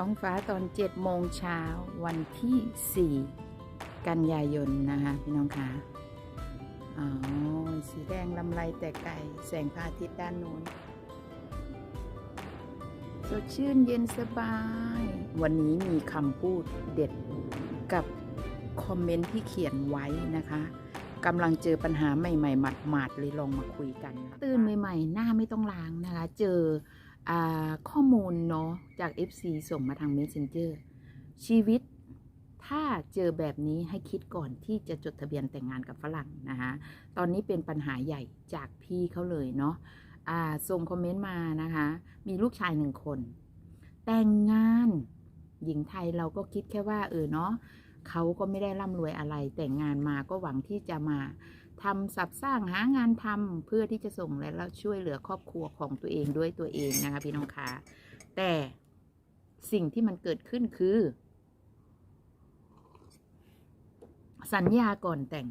ท้องฟ้าตอน7โมงเช้าวันที่4กันยายนนะคะพี่น้องคะอ๋อสีแดงลำไรแต่ไกลแสงพระอาทิตย์ด้านโน้นสดชื่นเย็นสบาย วันนี้มีคำพูดเด็ดกับคอมเมนต์ที่เขียนไว้นะคะกำลังเจอปัญหาใหม่ๆหมาดๆเลยลองมาคุยกัน ตื่นใหม่ ๆ หน้าไม่ต้องล้างนะคะ เจอ ข้อมูลเนาะจาก FC ส่งมาทาง Messenger ชีวิตถ้าเจอแบบนี้ให้คิดก่อนที่จะจดทะเบียนแต่งงานกับฝรั่งนะคะตอนนี้เป็นปัญหาใหญ่จากพี่เขาเลยเนาะส่งคอมเมนต์มานะคะ มีลูกชายหนึ่งคน แต่งงานหญิงไทยเราก็คิดแค่ว่าเออเนาะเขาก็ไม่ได้ร่ำรวยอะไร แต่งงานมาก็หวังที่จะมา ทำสับสร้างหางานทำเพื่อที่จะส่งและแล้วช่วยเหลือครอบครัวของตัวเองด้วยตัวเองนะคะพี่น้องคะแต่สิ่งที่มันเกิดขึ้นคือ สัญญาก่อนแต่ง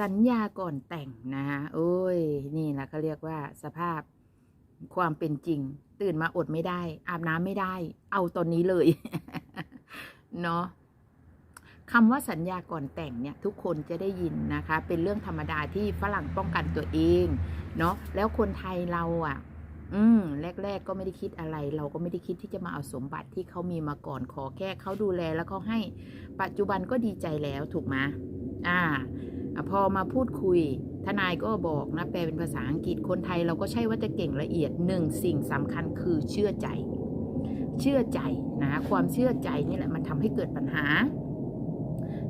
สัญญาก่อนแต่งนะคะโอ้ย นี่แหละเขาเรียกว่าสภาพความเป็นจริง ตื่นมาอดไม่ได้ อาบน้ำไม่ได้ เอาตอนนี้เลย เนาะ คำว่าสัญญาก่อนแต่งเนี่ยทุกคนจะได้ยินนะคะ เป็นเรื่องธรรมดาที่ฝรั่งป้องกันตัวเองเนาะแล้วคนไทยเราอะ อืมแรก ๆ ก็ไม่ได้คิดอะไร เราก็ไม่ได้คิดที่จะมาเอาสมบัติที่เขามีมาก่อนขอแค่เขาดูแลแล้วเขาให้ ปัจจุบันก็ดีใจแล้วถูกไหมอ่า พอมาพูดคุยทนายก็บอกนะแปลเป็นภาษาอังกฤษคนไทยเราก็ใช่ว่าจะเก่งละเอียดหนึ่งสิ่งสำคัญคือเชื่อใจ เชื่อใจนะความเชื่อใจนี่แหละมันทำให้เกิดปัญหา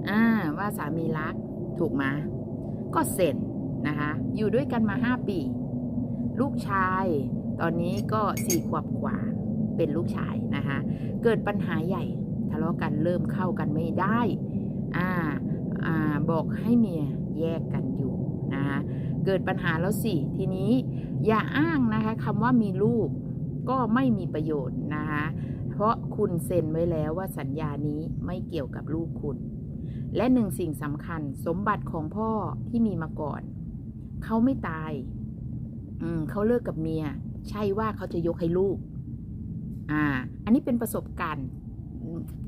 อ่าว่าสามีรักถูกไหมก็เสร็จนะคะอยู่ด้วยกันมาห้าปี ลูกชายตอนนี้ก็สี่ขวบกว่าเป็นลูกชายนะคะเกิดปัญหาใหญ่ทะเลาะกันเริ่มเข้ากันไม่ได้อ่าอ่าบอกให้เมียแยกกันอยู่นะคะเกิดปัญหาแล้วสิทีนี้อย่าอ้างนะคะคำว่ามีลูกก็ไม่มีประโยชน์นะคะเพราะคุณเซ็นไว้แล้วว่าสัญญานี้ไม่เกี่ยวกับลูกคุณ และหนึ่งสิ่งสำคัญสมบัติของพ่อที่มีมาก่อน เขาไม่ตาย อืมเขาเลิกกับเมีย ใช่ว่าเขาจะยกให้ลูก อ่า อันนี้เป็นประสบการณ์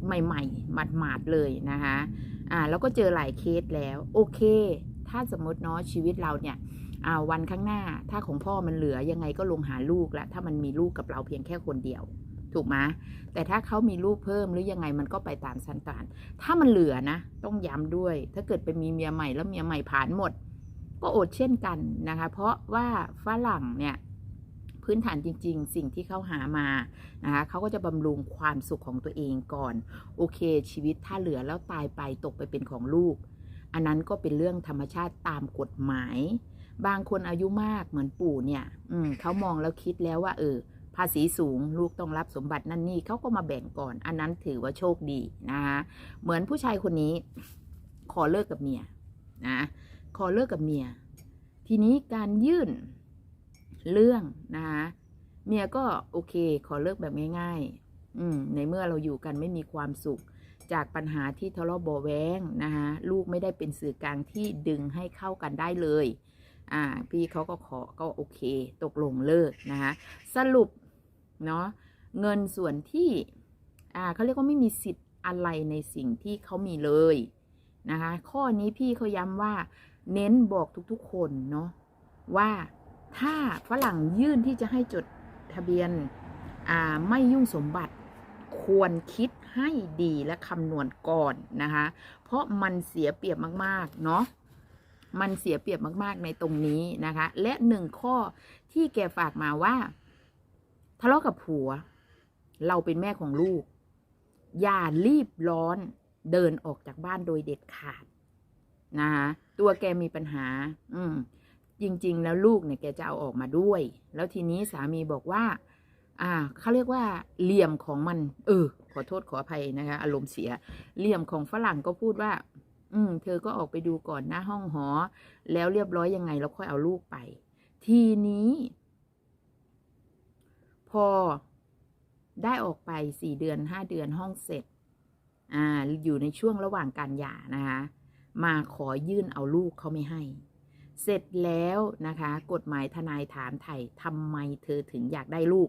ใหม่ๆ หมาดๆ เลยนะคะอ่า แล้วก็เจอหลายเคสแล้ว โอเค ถ้าสมมติเนาะชีวิตเราเนี่ยอ่าวันข้างหน้า ถ้าของพ่อมันเหลือยังไงก็ลงหาลูกล้วถ้ามันมีลูกกับเราเพียงแค่คนเดียว ถูกไหมแต่ถ้าเขามีลูกเพิ่มหรือยังไงมันก็ไปตามสันตานถ้ามันเหลือนะ ต้องย้ำด้วย ถ้าเกิดไปมีเมียใหม่แล้วเมียใหม่ผ่านหมด ก็อดเช่นกันนะคะ เพราะว่าฝรั่งเนี่ยพื้นฐานจริง ๆ สิ่งที่เขาหามานะคะเขาก็จะบำรุงความสุขของตัวเองก่อน โอเค ชีวิตถ้าเหลือแล้วตายไปตกไปเป็นของลูก อันนั้นก็เป็นเรื่องธรรมชาติตามกฎหมาย บางคนอายุมากเหมือนปู่เนี่ย อืมเขามองแล้วคิดแล้วว่า เออ ภาษีสูง ลูกต้องรับสมบัตินั่นนี่เขาก็มาแบ่งก่อน อันนั้นถือว่าโชคดีนะคะเหมือนผู้ชายคนนี้ ขอเลิกกับเมียนะขอเลิกกับเมีย ทีนี้การยื่นเรื่องนะคะเมียก็โอเค ขอเลิกแบบง่าย ๆ อืมในเมื่อเราอยู่กันไม่มีความสุขจากปัญหาที่ทะเลาะเบาแวงนะคะลูกไม่ได้เป็นสื่อกลางที่ดึงให้เข้ากันได้เลย อ่า พี่เขาก็ขอก็โอเค ตกลงเลิกนะคะสรุป เนาะเงินส่วนที่อ่าเขาเรียกว่าไม่มีสิทธิ์อะไรในสิ่งที่เขามีเลยนะคะ ข้อนี้พี่เขาย้ำว่า เน้นบอกทุกๆคนเนาะว่าถ้าฝรั่งยื่นที่จะให้จดทะเบียนอ่าไม่ยุ่งสมบัติควรคิดให้ดีและคำนวณก่อนนะคะ เพราะมันเสียเปรียบมากๆเนาะมันเสียเปรียบมากๆในตรงนี้นะคะ และหนึ่งข้อที่แกฝากมาว่า ทะเลาะกับผัว เราเป็นแม่ของลูก อย่ารีบร้อนเดินออกจากบ้านโดยเด็ดขาดนะคะตัวแกมีปัญหา อืม จริง ๆ แล้วลูกเนี่ยแกจะเอาออกมาด้วย แล้วทีนี้สามีบอกว่า อ่าเขาเรียกว่าเหลี่ยมของมัน เออ ขอโทษขออภัยนะคะ อารมณ์เสีย เหลี่ยมของฝรั่งก็พูดว่า อืม เธอก็ออกไปดูก่อนหน้าห้องหอ แล้วเรียบร้อยยังไงแล้วค่อยเอาลูกไป ทีนี้ พอได้ออกไปสี่เดือนห้าเดือนห้องเสร็จอ่าอยู่ในช่วงระหว่างการหย่านะคะ มาขอยื่นเอาลูกเขาไม่ให้ เสร็จแล้วนะคะ กฎหมายทนายถามไถ่ทำไมเธอถึงอยากได้ลูก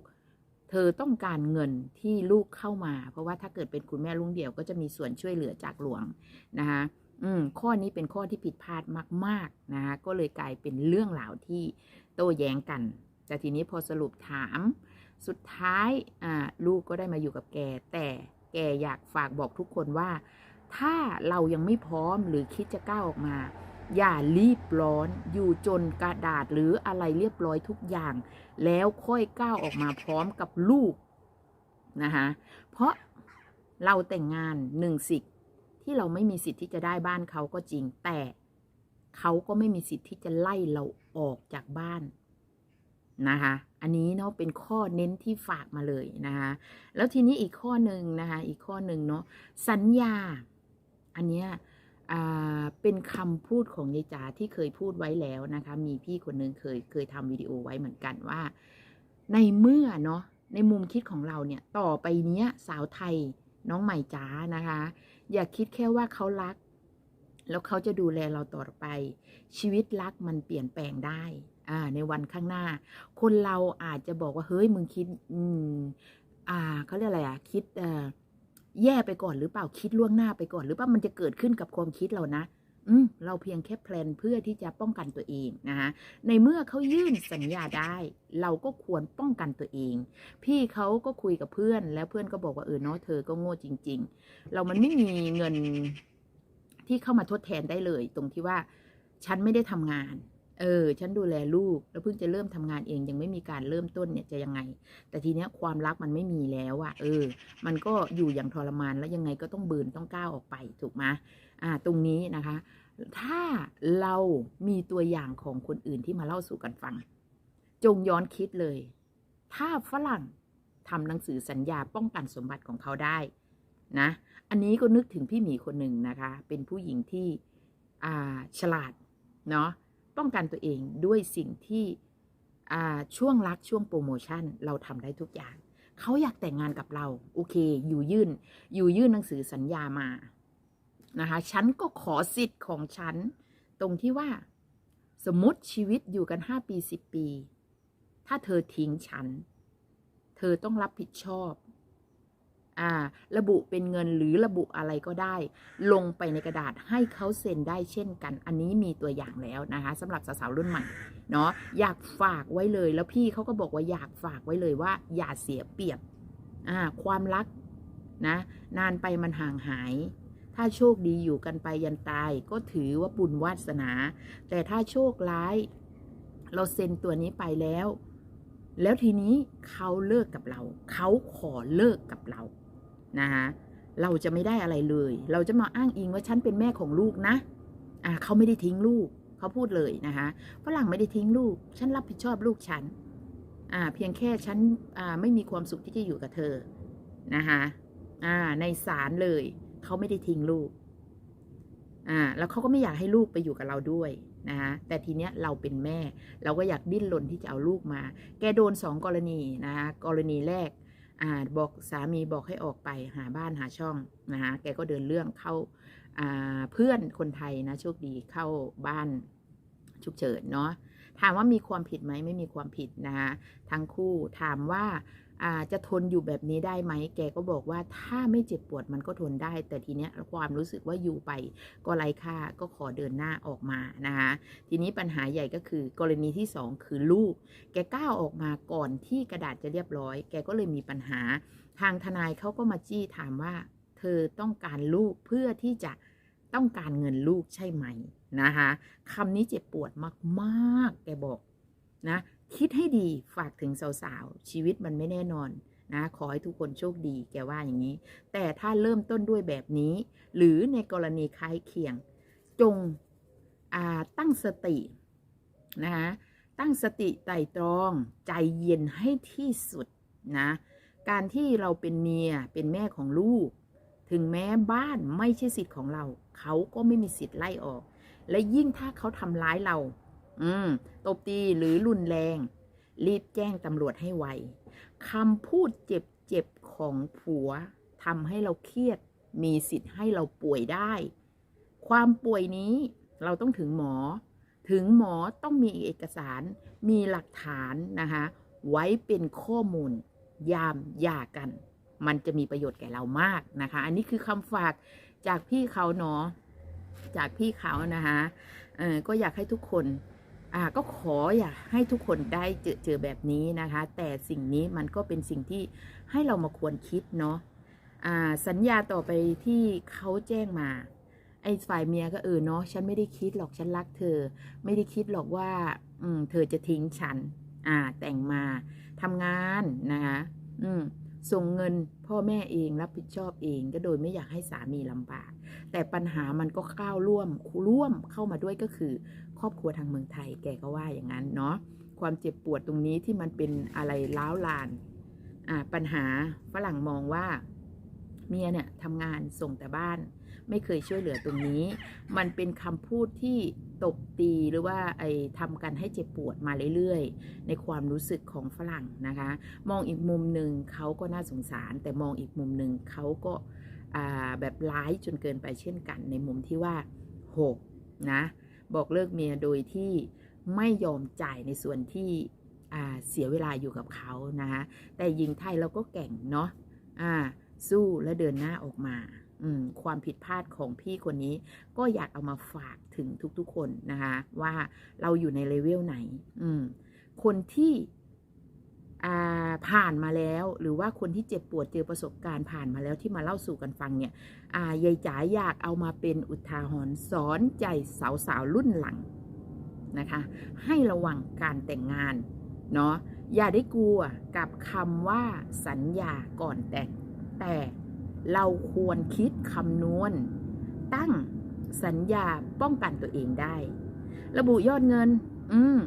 เธอต้องการเงินที่ลูกเข้ามา เพราะว่าถ้าเกิดเป็นคุณแม่ลุงเดี่ยวก็จะมีส่วนช่วยเหลือจากหลวงนะคะอืมข้อนี้เป็นข้อที่ผิดพลาดมาก ๆ นะคะก็เลยกลายเป็นเรื่องราวที่โต้แย้งกัน แต่ทีนี้พอสรุปถาม สุดท้ายลูกก็ได้มาอยู่กับแก แต่แกอยากฝากบอกทุกคนว่า ถ้าเรายังไม่พร้อมหรือคิดจะก้าวออกมา อย่ารีบร้อนอยู่จนกระดาษหรืออะไรเรียบร้อยทุกอย่าง แล้วค่อยก้าวออกมาพร้อมกับลูกนะคะเพราะเราแต่งงานหนึ่งสิทธิ์ที่เราไม่มีสิทธิ์ที่จะได้บ้านเขาก็จริง แต่เขาก็ไม่มีสิทธิ์ที่จะไล่เราออกจากบ้านนะคะ อันนี้เนาะเป็นข้อเน้นที่ฝากมาเลยนะคะแล้วทีนี้อีกข้อหนึ่งนะคะอีกข้อหนึ่งเนาะสัญญา อันเนี้ยเป็นคำพูดของยายจ๋าที่เคยพูดไว้แล้วนะคะ มีพี่คนหนึ่งเคยเคยทำวิดีโอไว้เหมือนกันว่า ในเมื่อเนาะในมุมคิดของเราเนี่ยต่อไปเนี้ยสาวไทยน้องใหม่จ๋านะคะ อย่าคิดแค่ว่าเขารัก แล้วเขาจะดูแลเราต่อไป ชีวิตรักมันเปลี่ยนแปลงได้ อ่า ในวันข้างหน้า คนเราอาจจะบอกว่าเฮ้ยมึงคิด อืม อ่าเขาเรียกอะไรอะ คิดเอ่อแย่ไปก่อนหรือเปล่าคิดล่วงหน้าไปก่อน หรือว่ามันจะเกิดขึ้นกับความคิดเรานะอืมเราเพียงแค่แพลนเพื่อที่จะป้องกันตัวเองนะคะในเมื่อเขายื่นสัญญาได้ เราก็ควรป้องกันตัวเอง พี่เขาก็คุยกับเพื่อนแล้วเพื่อนก็บอกว่าเออเนาะเธอก็โง่จริง ๆ เรามันไม่มีเงินที่เข้ามาทดแทนได้เลย ตรงที่ว่าฉันไม่ได้ทำงาน เออ ฉันดูแลลูก แล้วเพิ่งจะเริ่มทำงานเองยังไม่มีการเริ่มต้นเนี่ยจะยังไง แต่ทีเนี้ยความรักมันไม่มีแล้วอะเออ มันก็อยู่อย่างทรมานแล้วยังไงก็ต้องเบินต้องก้าวออกไปถูกไหมอ่า ตรงนี้นะคะ ถ้าเรามีตัวอย่างของคนอื่นที่มาเล่าสู่กันฟัง จงย้อนคิดเลย ถ้าฝรั่งทำหนังสือสัญญาป้องกันสมบัติของเขาได้นะ อันนี้ก็นึกถึงพี่หมีคนหนึ่งนะคะ เป็นผู้หญิงที่อ่าฉลาดเนาะ ป้องกันตัวเองด้วยสิ่งที่ช่วงรักช่วงโปรโมชั่นเราทำได้ทุกอย่าง เขาอยากแต่งงานกับเรา โอเค อยู่ยื่น อยู่ยื่นหนังสือสัญญามานะคะฉันก็ขอสิทธิ์ของฉัน ตรงที่ว่า สมมติชีวิตอยู่กันห้าปีสิบปี ถ้าเธอทิ้งฉัน เธอต้องรับผิดชอบ อ่าระบุเป็นเงินหรือระบุอะไรก็ได้ ลงไปในกระดาษให้เขาเซ็นได้เช่นกัน อันนี้มีตัวอย่างแล้วนะคะสำหรับสาวๆรุ่นใหม่เนาะอยากฝากไว้เลยแล้วพี่เขาก็บอกว่าอยากฝากไว้เลยว่า อย่าเสียเปรียบอ่าความรักนะนานไปมันห่างหาย ถ้าโชคดีอยู่กันไปยันตายก็ถือว่าบุญวาสนา แต่ถ้าโชคร้าย เราเซ็นตัวนี้ไปแล้ว แล้วทีนี้เขาเลิกกับเรา เขาขอเลิกกับเรา นะคะเราจะไม่ได้อะไรเลย เราจะมาอ้างอิงว่าฉันเป็นแม่ของลูกนะอ่าเขาไม่ได้ทิ้งลูกเขาพูดเลยนะคะฝรั่งไม่ได้ทิ้งลูก ฉันรับผิดชอบลูกฉันอ่าเพียงแค่ฉันอ่าไม่มีความสุขที่จะอยู่กับเธอนะคะอ่าในศาลเลยเขาไม่ได้ทิ้งลูกอ่าแล้วเขาก็ไม่อยากให้ลูกไปอยู่กับเราด้วยนะคะแต่ทีเนี้ยเราเป็นแม่ เราก็อยากดิ้นรนที่จะเอาลูกมา แกโดนสองกรณีนะคะกรณีแรก อ่าบอกสามีบอกให้ออกไปหาบ้านหาช่องนะคะแกก็เดินเรื่องเข้าอ่าเพื่อนคนไทยนะโชคดีเข้าบ้านฉุกเฉินเนาะถามว่ามีความผิดไหมไม่มีความผิดนะคะทั้งคู่ถามว่าอ่า จะทนอยู่แบบนี้ได้ไหม แกก็บอกว่าถ้าไม่เจ็บปวดมันก็ทนได้ แต่ทีเนี้ยความรู้สึกว่าอยู่ไปก็ไร้ค่าก็ขอเดินหน้าออกมานะคะ ทีนี้ปัญหาใหญ่ก็คือกรณีที่สองคือลูก แกก้าวออกมาก่อนที่กระดาษจะเรียบร้อย แกก็เลยมีปัญหา ทางทนายเขาก็มาจี้ถามว่า เธอต้องการลูกเพื่อที่จะต้องการเงินลูกใช่ไหมนะคะคำนี้เจ็บปวดมากๆ แกบอกนะ คิดให้ดีฝากถึงสาวๆ ชีวิตมันไม่แน่นอนนะขอให้ทุกคนโชคดีแกว่าอย่างนี้ แต่ถ้าเริ่มต้นด้วยแบบนี้ หรือในกรณีคล้ายเคียง จงตั้งสตินะคะตั้งสติไต่ตรองใจเย็นให้ที่สุดนะการที่เราเป็นเมียเป็นแม่ของลูก ถึงแม้บ้านไม่ใช่สิทธิ์ของเรา เขาก็ไม่มีสิทธิ์ไล่ออก และยิ่งถ้าเขาทำร้ายเรา อืม ตบตีหรือรุนแรง รีบแจ้งตำรวจให้ไวคำพูดเจ็บๆของผัวทำให้เราเครียด มีสิทธิ์ให้เราป่วยได้ ความป่วยนี้เราต้องถึงหมอ ถึงหมอต้องมีเอกสาร มีหลักฐานนะคะ ไว้เป็นข้อมูล ยามหย่ากัน มันจะมีประโยชน์แก่เรามากนะคะ อันนี้คือคำฝากจากพี่เขาเนาะ จากพี่เขานะคะเออก็อยากให้ทุกคน อ่าก็ขออยากให้ทุกคนได้เจอเจอแบบนี้นะคะ แต่สิ่งนี้มันก็เป็นสิ่งที่ให้เรามาควรคิดเนาะอ่าสัญญาต่อไปที่เขาแจ้งมาไอ้ฝ่ายเมียก็เออเนาะฉันไม่ได้คิดหรอกฉันรักเธอ ไม่ได้คิดหรอกว่าอืมเธอจะทิ้งฉัน อ่า แต่งมาทำงานนะคะอืมส่งเงินพ่อแม่เองรับผิดชอบเอง ก็โดยไม่อยากให้สามีลำบาก แต่ปัญหามันก็ก้าวร่วมร่วมเข้ามาด้วยก็คือ ครอบครัวทางเมืองไทยแกก็ว่าอย่างนั้นเนาะความเจ็บปวดตรงนี้ที่มันเป็นอะไรล้าวลานอ่าปัญหาฝรั่งมองว่าเมียเนี่ยทำงานส่งแต่บ้าน ไม่เคยช่วยเหลือตรงนี้ มันเป็นคำพูดที่ตบตีหรือว่าไอ้ทำกันให้เจ็บปวดมาเรื่อยๆ ในความรู้สึกของฝรั่งนะคะ มองอีกมุมหนึ่งเขาก็น่าสงสาร แต่มองอีกมุมหนึ่งเขาก็แบบร้ายจนเกินไปเช่นกัน ในมุมที่ว่าโหนะ บอกเลิกเมียโดยที่ไม่ยอมจ่ายในส่วนที่เสียเวลาอยู่กับเขานะคะแต่หญิงไทยเราก็แก่งเนาะะสู้และเดินหน้าออกมาอมความผิดพลาดของพี่คนนี้ก็อยากเอามาฝากถึงทุกๆคนนะคะว่าเราอยู่ในเลเวลไหนอืคนที่ ผ่านมาแล้ว หรือว่าคนที่เจ็บปวดเจอประสบการณ์ผ่านมาแล้วที่มาเล่าสู่กันฟังเนี่ยยายจ๋าอยากเอามาเป็นอุทาหรณ์สอนใจสาวๆรุ่นหลังนะคะ ให้ระวังการแต่งงานเนาะอย่าได้กลัวกับคำว่าสัญญาก่อนแต่งแต่เราควรคิดคำนวณ ตั้งสัญญาป้องกันตัวเองได้ ระบุยอดเงิน อืม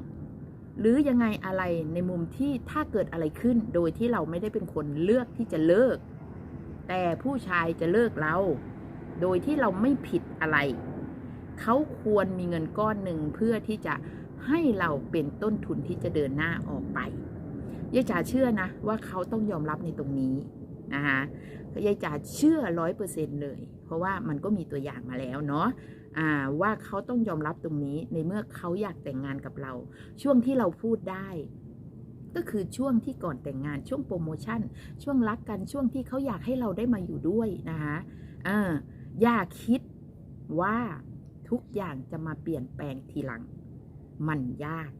หรือยังไงอะไรในมุมที่ถ้าเกิดอะไรขึ้นโดยที่เราไม่ได้เป็นคนเลือกที่จะเลิก แต่ผู้ชายจะเลิกเรา โดยที่เราไม่ผิดอะไร เขาควรมีเงินก้อนหนึ่งเพื่อที่จะให้เราเป็นต้นทุนที่จะเดินหน้าออกไปยายจ๋าเชื่อนะ ว่าเขาต้องยอมรับในตรงนี้นะคะยายจ๋าเชื่อร้อยเปอร์เซ็นเลย เพราะว่ามันก็มีตัวอย่างมาแล้วเนาะะ ว่าเขาต้องยอมรับตรงนี้ในเมื่อเขาอยากแต่งงานกับเรา ช่วงที่เราพูดได้ ก็คือช่วงที่ก่อนแต่งงานช่วงโปรโมชั่น ช่วงรักกันช่วงที่เขาอยากให้เราได้มาอยู่ด้วยนะคะอย่าคิดว่าทุกอย่างจะมาเปลี่ยนแปลงทีหลัง มันยาก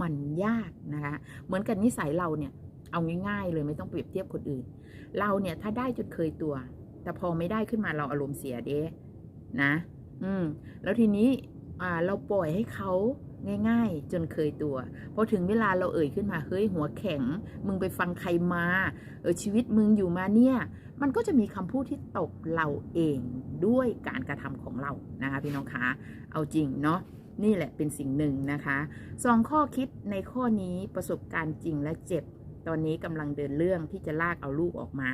มันยากนะคะ เหมือนกันนิสัยเราเนี่ย เอาง่ายๆ เลยไม่ต้องเปรียบเทียบคนอื่น เราเนี่ยถ้าได้จนเคยตัว แต่พอไม่ได้ขึ้นมาเราอารมณ์เสียเด้นะ อืม แล้วทีนี้ อ่า เราปล่อยให้เขาง่าย ๆ จนเคยตัว พอถึงเวลาเราเอ่ยขึ้นมา เฮ้ย หัวแข็ง มึงไปฟังใครมา เออ ชีวิตมึงอยู่มาเนี่ย มันก็จะมีคำพูดที่ตบเราเองด้วยการกระทำของเรา นะคะพี่น้องคะ เอาจริงเนาะ นี่แหละเป็นสิ่งหนึ่งนะคะ สองข้อคิดในข้อนี้ประสบการณ์จริงและเจ็บ ตอนนี้กำลังเดินเรื่องที่จะลากเอาลูกออกมา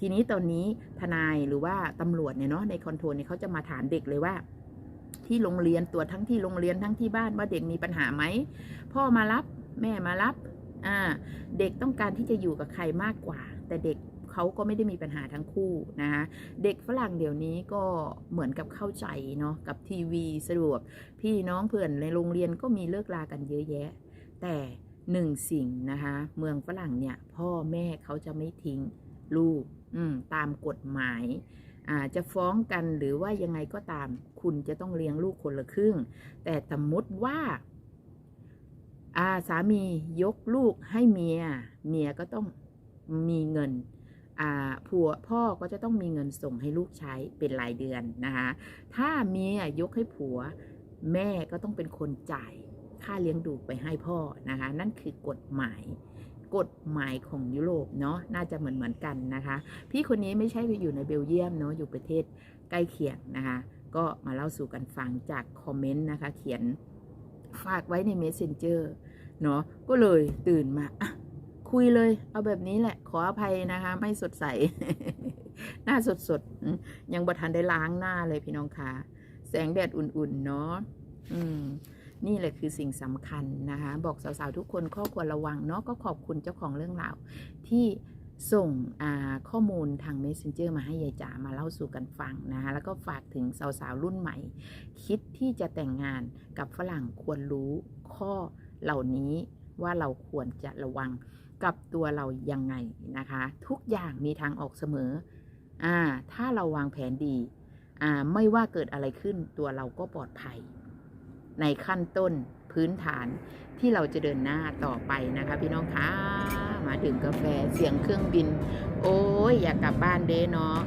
ทีนี้ตอนนี้ทนายหรือว่าตำรวจเนี่ยเนาะในคอนโทรลเนี่ยเขาจะมาถามเด็กเลยว่า ที่โรงเรียนตรวจทั้งที่โรงเรียนทั้งที่บ้านว่าเด็กมีปัญหาไหมพ่อมารับแม่มารับอ่าเด็กต้องการที่จะอยู่กับใครมากกว่า แต่เด็กเขาก็ไม่ได้มีปัญหาทั้งคู่นะคะเด็กฝรั่งเดี๋ยวนี้ก็เหมือนกับเข้าใจเนาะกับทีวีสะดวกพี่น้องเพื่อนในโรงเรียนก็มีเลิกลากันเยอะแยะ แต่ หนึ่งสิ่งนะคะ เมืองฝรั่งเนี่ย พ่อแม่เขาจะไม่ทิ้งลูกตามกฎหมายอาจะฟ้องกันหรือว่ายังไงก็ตาม คุณจะต้องเลี้ยงลูกคนละครึ่ง แต่สมมติว่าอาสามียกลูกให้เมีย เมียก็ต้องมีเงินอาผัวพ่อก็จะต้องมีเงินส่งให้ลูกใช้เป็นรายเดือนนะคะ ถ้าเมียยกให้ผัว แม่ก็ต้องเป็นคนจ่าย ค่าเลี้ยงดูไปให้พ่อนะคะ นั่นคือกฎหมายกฎหมายของยุโรปเนาะน่าจะเหมือนเหมือนกันนะคะ พี่คนนี้ไม่ใช่ไปอยู่ในเบลเยียมเนาะอยู่ประเทศใกล้เคียงนะคะ ก็มาเล่าสู่กันฟังจากคอมเมนต์นะคะ เขียนฝากไว้ใน Messenger เนาะก็เลยตื่นมาคุยเลย เอาแบบนี้แหละ ขออภัยนะคะ ไม่สดใส หน้าสดสดๆยังบ่ทันได้ล้างหน้าเลยพี่น้องคะแสงแดดอุ่นๆเนาะอืม นี่แหละคือสิ่งสำคัญนะคะ บอกสาวๆทุกคนข้อควรระวังเนาะก็ขอบคุณเจ้าของเรื่องราวที่ส่งข้อมูลทาง Messenger มาให้ยายจ๋ามาเล่าสู่กันฟังนะคะแล้วก็ฝากถึงสาวๆรุ่นใหม่ คิดที่จะแต่งงานกับฝรั่งควรรู้ข้อเหล่านี้ว่าเราควรจะระวังกับตัวเรายังไงนะคะ ทุกอย่างมีทางออกเสมออ่าถ้าเราวางแผนดีอ่าไม่ว่าเกิดอะไรขึ้นตัวเราก็ปลอดภัย ในขั้นต้นพื้นฐานที่เราจะเดินหน้าต่อไปนะคะ พี่น้องคะมาดื่มกาแฟเสียงเครื่องบิน โอ้ยอยากกลับบ้านเด้เนาะ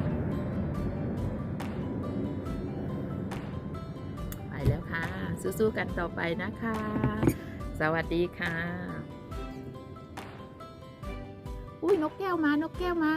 ไปแล้วค่ะ สู้ๆกันต่อไปนะคะ สวัสดีค่ะ อุ้ยนกแก้วมานกแก้วมา